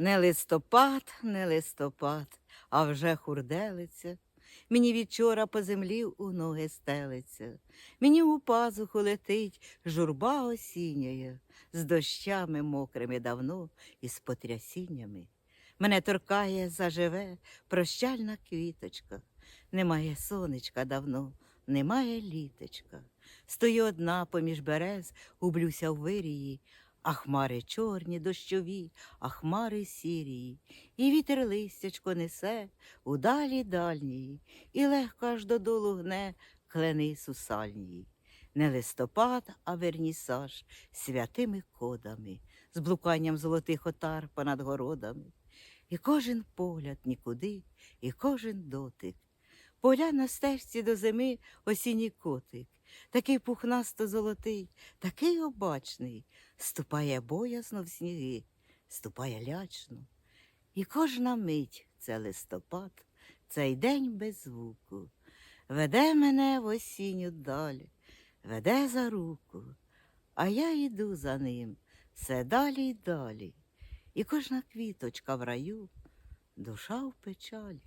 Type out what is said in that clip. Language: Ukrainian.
Не листопад, не листопад, а вже хурделиця. Мені відчора по землі у ноги стелиться. Мені у пазуху летить журба осінняя, з дощами мокрими давно і з потрясіннями. Мене торкає заживе прощальна квіточка. Немає сонечка давно, немає літочка. Стою одна поміж берез, гублюся в вирії, а хмари чорні, дощові, а хмари сірії, і вітер листячко несе у далі дальнії, і легко аж додолу гне клени сусальнії. Не листопад, а вернісаж святими кодами, з блуканням золотих отар понад городами. І кожен погляд нікуди, і кожен дотик. Поля на стежці до зими осінній котик, такий пухнасто золотий, такий обачний, ступає боязно в сніги, ступає лячно. І кожна мить це листопад, цей день без звуку, веде мене в осінню даль, веде за руку, а я йду за ним все далі й далі. І кожна квіточка в раю, душа в печалі.